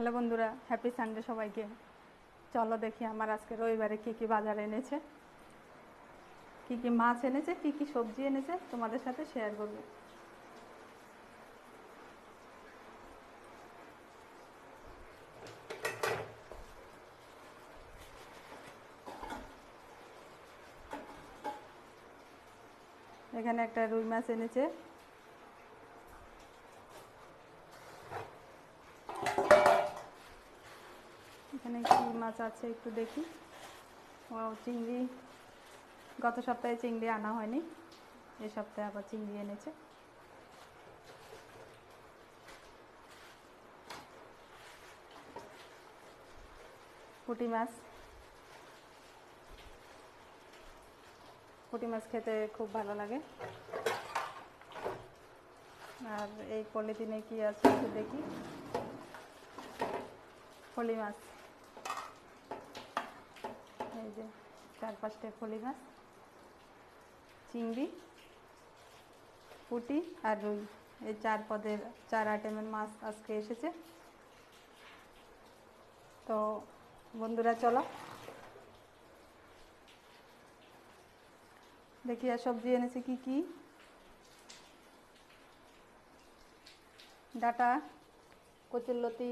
Hello বন্ধুরা happy Sunday সবাইকে। চলো দেখি আমার আজকে রবিবারে কি কি বাজার এনেছে। কি কি মাছ এনেছে, কি কি সবজি এনেছে, তোমাদের সাথে শেয়ার করব। এখানে একটা রুই মাছ এনেছে এখানে কি মাছ আছে, একটু দেখি। ও চিংড়ি। গত সপ্তাহে চিংড়ি আনা হয়নি এই সপ্তাহে আবার চিংড়ি এনেছে। পুঁটি মাছ। পুঁটি মাছ খেতে খুব ভালো লাগে। আর এই পলিথিনে কি আছে একটু দেখি। ফলি মাছ। এই যে চার পাঁচটা ফলি মাছ চিংড়ি, পুঁটি আর রুই। এই চার পদের, চার আইটেমের মাছ আজকে এসেছে। তো বন্ধুরা, চলো। দেখি আর সবজি এনেছে কি কি। ডাটা, কচুরলতি